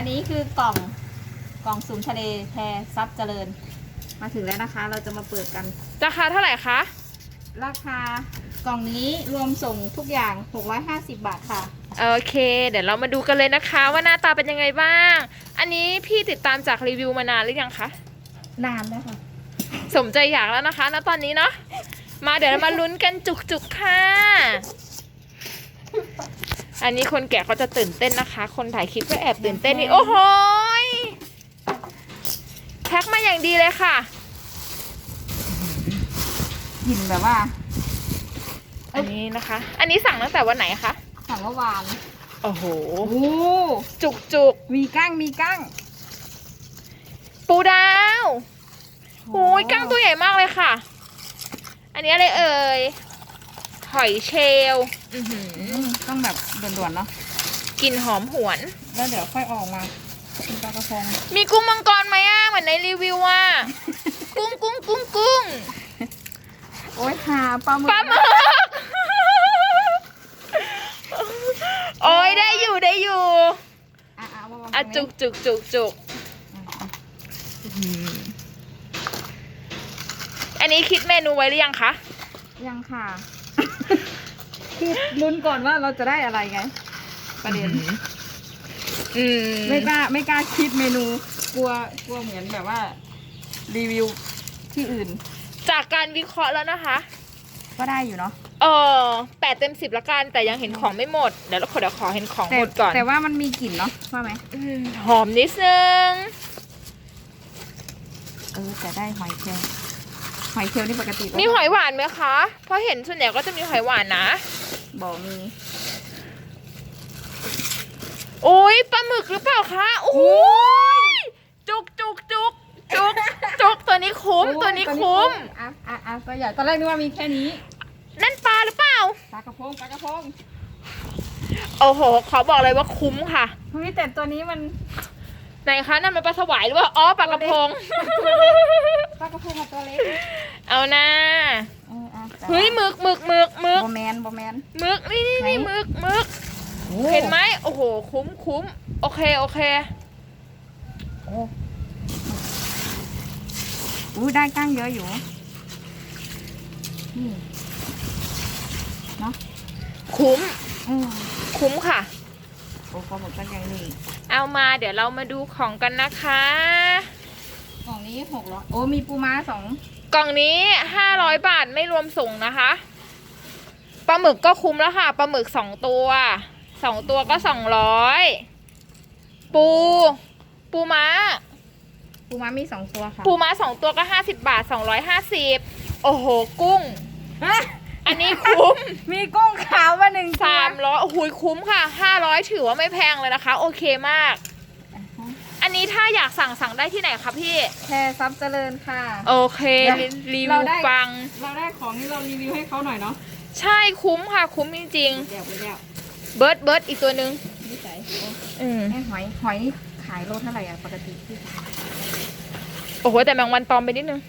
อันนี้คือกล่องกล่องสุ่มทะเลแพรซับเจริญ มาถึงแล้วนะคะ เราจะมาเปิดกัน ราคาเท่าไหร่คะ ราคากล่องนี้รวมส่งทุกอย่าง 650 บาทค่ะ โอเค เดี๋ยวเรามาดูกันเลยนะคะ ว่าหน้าตาเป็นยังไงบ้าง อันนี้พี่ติดตามจากรีวิวมานานหรือยังคะ นานแล้วค่ะ สมใจอยากแล้วนะคะณตอนนี้เนาะ มาเดี๋ยวเรามาลุ้นกันจุกๆค่ะ อันนี้คนแก่เขาจะตื่นเต้นนะคะ คนถ่ายคลิปก็แอบตื่นเต้นนี่โอ้โหยแพ็คมาอย่างดีเลยค่ะกลิ่นแบบว่า อันนี้นะคะ อันนี้สั่งตั้งแต่วันไหนคะสั่งเมื่อวานโอ้โหโอ้จุกจุกมีกั้งมีกั้งๆปูดาวโอ้ยกั้งตัวใหญ่มากเลยค่ะ อันนี้อะไรเอ่ย หอยเชลลอื้อหืออืมต้องแบบด่วนๆเนาะกลิ่นหอมหวน แล้วเดี๋ยวค่อยออกมาเป็นปลากระพงมีกุ้งมังกรไหมอะเหมือนในรีวิวอะกุ้งกุ้งกุ้งกุ้งโอ้ยหาปลาหมึกปลาหมึกโอ้ยได้อยู่ได้อยู่อะอะวางๆอะตรงนี้จุกจุกจุกจุกอะอะอันนี้คิดเมนูไว้หรือยังคะ ยังค่ะ คือลุ้นก่อนว่าเราจะได้อะไรไง ประเด็นอืมไม่กล้าไม่กล้าคิดเมนู กลัวกลัวเหมือนแบบว่า รีวิวที่อื่น จากการวิเคราะห์แล้วนะคะ ก็ได้อยู่เนาะเออแปดเต็มสิบละกัน แต่ยังเห็นของไม่หมด เดี๋ยวเราขอเดี๋ยวขอเห็นของแต่หมดก่อนแต่ว่ามันมีกลิ่นเนาะว่าไหมอืมหอมนิดนึง เออแต่ได้หอยเชลล์ หอยเชลล์นี่ปกติปะมีหอยหวานไหมคะ เพราะเห็นส่วนใหญ่ก็จะมีหอยหวานนะ บอกมี โอ้ยปลาหมึกหรือเปล่าคะโอ้ยจุกจุกจุกจุกจุกตัวนี้คุ้มโอ้ยตัวนี้คุ้มอะอะอะตัวใหญ่ตอนแรกนึกว่ามีแค่นี้ นั่นปลาหรือเปล่า ปลากระพงปลากระพง โอ้โห ขอบอกเลยว่าคุ้มค่ะ เฮ้ยแต่ตัวนี้มัน ไหนคะนั่นมันปลาสวายหรือว่าอ๋อปลากระพง ปลากระพงกับตัวเล็กเอานะเอออะแต่เฮ้ยหมึกหมึกหมึกหมึกบอแมนบอแมน หมึกนี่นี่นี่ไหน หมึกหมึกเห็นไหมโอ้โหคุ้มคุ้มโอเคโอเค โอ้อู้ได้ก้างเยอะอยู่นี่เนาะคุ้มอืมคุ้มค่ะ โอ้ปลาหมึกก็ยังมี เอามาเดี๋ยวเรามาดูของกันนะคะกล่องนี้หกร้อยโอ้มีปูม้าสองกล่องนี้500บาทไม่รวมส่งนะคะปลาหมึกก็คุ้มแล้วค่ะปลาหมึกสองตัวสองตัวก็200ปู ปูม้า ปูม้ามีสองตัวค่ะปูม้าสองตัวก็50บาท250โอ้โห กุ้งอะอันนี้คุ้ม มีกุ้ คุ้มค่ะห้าร้อยถือว่าไม่แพงเลยนะคะ โอเคมาก อันนี้ถ้าอยากสั่งสั่งได้ที่ไหนคะพี่แพรซับเจริญค่ะ โอเคเดี๋ยวรีรีเราวิวได้ฟัง เราได้ของที่เรารีวิวให้เขาหน่อยเนาะ ใช่คุ้มค่ะ คุ้มจริงเดี๋ยวไปเดี๋ยวๆเบิร์ดเบิร์ดอีกตัวหนึ่งนี่ใส่อืมไอ้หอยหอยนี่ขายโลเท่าไหร่อะปกติที่โอ้โหแต่แมงวันตอมไปนิดนึง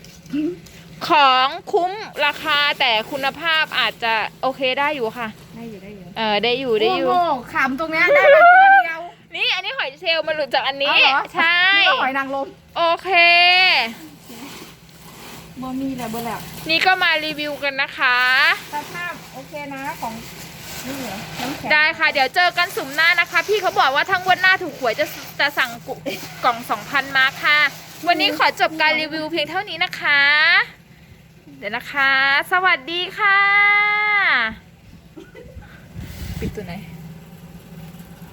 ของคุ้มราคาแต่คุณภาพอาจจะโอเคได้อยู่ค่ะ ได้อยู่ได้อยู่ เออได้อยู่ได้อยู่โอ้โหขำตรงเนี้ยได้มาตัวเดียว นี่อันนี้หอยเชลล์มันหลุดจากอันนี้ เอาเหรอ ใช่ นี่ก็หอยนางรมโอเคบอมีแหละเบอร์แล้วนี่ก็มารีวิวกันนะคะ สภาพโอเคนะของนี่เหรอน้ำแข็งได้ค่ะ เดี๋ยวเจอกันสุ่มหน้านะคะ พี่เขาบอกว่าทั้งงวันหน้าถูกหวยจะจะสั่งกุกล่อง2,000มาค่ะ วันนี้ขอจบการรีวิวเพียงเท่านี้นะคะ เดี๋ยวนะคะ สวัสดีค่ะ ปิดตัวไหน